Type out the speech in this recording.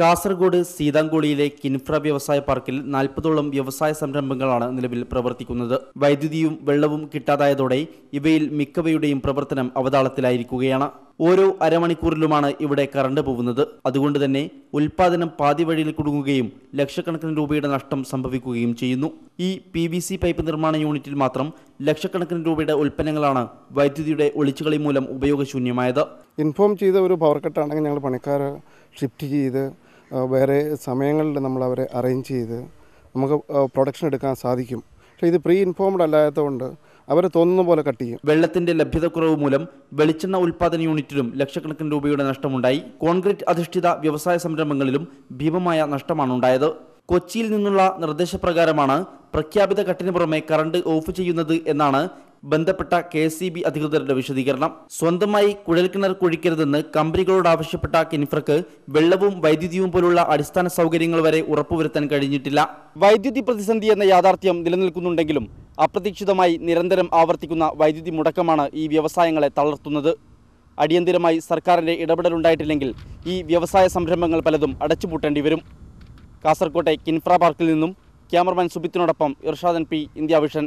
കാസർഗോഡ് സീതാങ്കോളിയിലെ കിൻഫ്ര വ്യവസായ പാർക്കിൽ നാൽപ്പതോളം വ്യവസായ സംരംഭങ്ങളാണ് നിലവിൽ പ്രവർത്തിക്കുന്നത്. വൈദ്യുതിയും വെള്ളവും കിട്ടാതായതോടെ ഇവയിൽ മിക്കവയുടെയും പ്രവർത്തനം അവതാളത്തിലായിരിക്കുകയാണ്. ഓരോ അരമണിക്കൂറിലുമാണ് ഇവിടെ കറണ്ട് പോകുന്നത്. അതുകൊണ്ട് തന്നെ ഉൽപാദനം പാതി വഴിയിൽ കുടുങ്ങുകയും ലക്ഷക്കണക്കിന് രൂപയുടെ നഷ്ടം സംഭവിക്കുകയും ചെയ്യുന്നു. ഈ പി സി പൈപ്പ് നിർമ്മാണ യൂണിറ്റിൽ മാത്രം ലക്ഷക്കണക്കിന് രൂപയുടെ ഉൽപ്പന്നങ്ങളാണ് വൈദ്യുതിയുടെ ഒളിച്ചുകളി മൂലം ഉപയോഗശൂന്യമായത്. ഇൻഫോം ചെയ്ത ഒരു പവർ കട്ടാണെങ്കിൽ ഞങ്ങൾ പണിക്കാരെ ഷിഫ്റ്റ് ചെയ്ത് വേറെ സമയങ്ങളിൽ നമ്മൾ അവരെ അറേഞ്ച് ചെയ്ത് നമുക്ക് പ്രൊഡക്ഷൻ എടുക്കാൻ സാധിക്കും. പക്ഷേ ഇത് പ്രീ ഇൻഫോംഡ് അല്ലാത്തതുകൊണ്ട് അവർ തോന്നുന്ന പോലെ കട്ട് ചെയ്യും. വെള്ളത്തിന്റെ ലഭ്യതക്കുറവ് മൂലം വെളിച്ചെണ്ണ ഉൽപ്പാദന യൂണിറ്റിലും ലക്ഷക്കണക്കിന് രൂപയുടെ നഷ്ടമുണ്ടായി. കോൺക്രീറ്റ് അധിഷ്ഠിത വ്യവസായ സംരംഭങ്ങളിലും ഭീമമായ നഷ്ടമാണ് ഉണ്ടായത്. കൊച്ചിയിൽ നിന്നുള്ള നിർദ്ദേശപ്രകാരമാണ് പ്രഖ്യാപിത കട്ടിന് പുറമെ കറണ്ട് ഓഫ് ചെയ്യുന്നത് എന്നാണ് ബന്ധപ്പെട്ട കെ സി ബി അധികൃതരുടെ വിശദീകരണം. സ്വന്തമായി കുഴൽക്കിണർ കുഴിക്കരുതെന്ന് കമ്പനികളോട് ആവശ്യപ്പെട്ട കിൻഫ്രക്ക് വെള്ളവും വൈദ്യുതിയും പോലുള്ള അടിസ്ഥാന സൗകര്യങ്ങൾ വരെ ഉറപ്പുവരുത്താൻ കഴിഞ്ഞിട്ടില്ല. വൈദ്യുതി പ്രതിസന്ധി എന്ന യാഥാർത്ഥ്യം നിലനിൽക്കുന്നുണ്ടെങ്കിലും അപ്രതീക്ഷിതമായി നിരന്തരം ആവർത്തിക്കുന്ന വൈദ്യുതി മുടക്കമാണ് ഈ വ്യവസായങ്ങളെ തളർത്തുന്നത്. അടിയന്തിരമായി സർക്കാരിന്റെ ഇടപെടലുണ്ടായിട്ടില്ലെങ്കിൽ ഈ വ്യവസായ സംരംഭങ്ങൾ പലതും അടച്ചുപൂട്ടേണ്ടി വരും. കാസർകോട്ടെ കിൻഫ്ര പാർക്കിൽ നിന്നും ക്യാമറമാൻ സുബിത്തിനോടൊപ്പം ഇർഷാദൻ പി ഇന്ത്യ വിഷൻ.